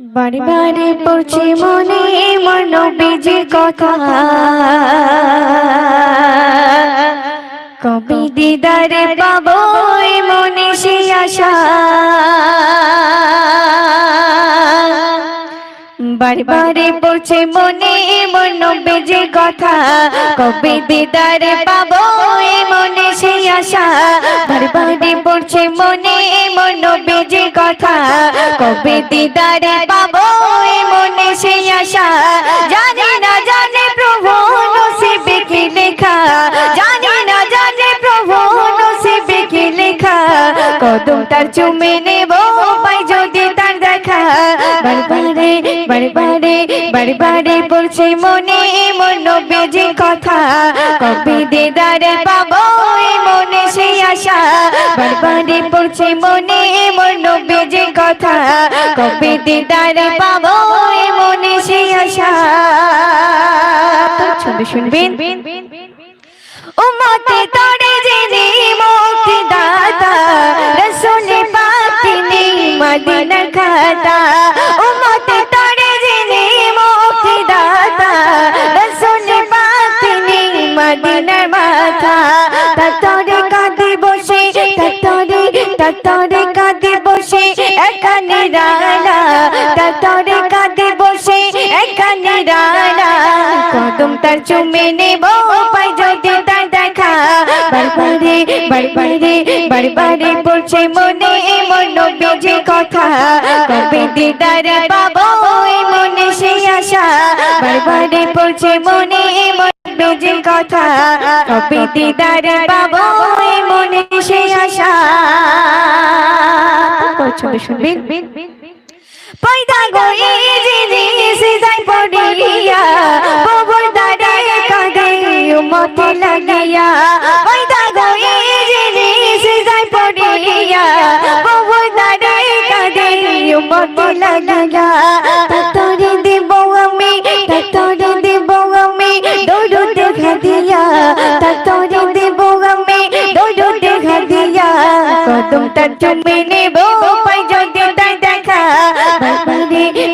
বারে বারে পড়ছে মনে মন বেজে কথা। কবি দিদারে পাবো মনে সে আশা। বারে বারে পড়ছে মনে মন বেজে কথা। কবি দিদারে পাবো মনে সে আশা। বারে বারে পড়ছে মনে মন বেজে কথা। কবি দিদারে পাবো মনে সে আশা? জানি না, জানে প্রভু নসিবে কি লেখা। জানি না, জানে প্রভু নসিবে কি লেখা। কদম তার চুমে নেব পাই যদি তার দেখা। বারবারে বারবারে বারবারে বলছে মনে মন বেজে কথা। কবে দেদারে পাবো মনে সেই আশা? বারবারে পড়ছে মনে কথা। কবে দিদারে পাবো মনে সেই আশা। ছবি শুনবেন? উম্মতে তোরে জেনে মুক্তি দাতা, রসুল পাক তিনি মদিনা খাতা। একানে রানা কদম তার চুমে নেব পাই যদি তার দেখা। বারবারে বারবারে বারবারে পড়ছে মনে মন বেজে কথা। কবে দিদারে পাবো মনে সেই আশা। বারবারে পড়ছে মনে মন বেজে কথা। কবে দিদারে পাবো মনে সেই আশা। ছবি শুনবেন পয়দা গয়ে জিনি সিজাই মতে লাগিয়া। পয়দা গয়ে জিনি সিজাই পড়িয়া। ববর দারে কাঁদে, মতে লাগিয়া। ততরে দেব আমি, ততরে দেব আমি, দৌড় দেখা দিয়া। ততরে দেব আমি, দৌড় দেখা দিয়া। কদম তার চুমে নেব, পাই যদি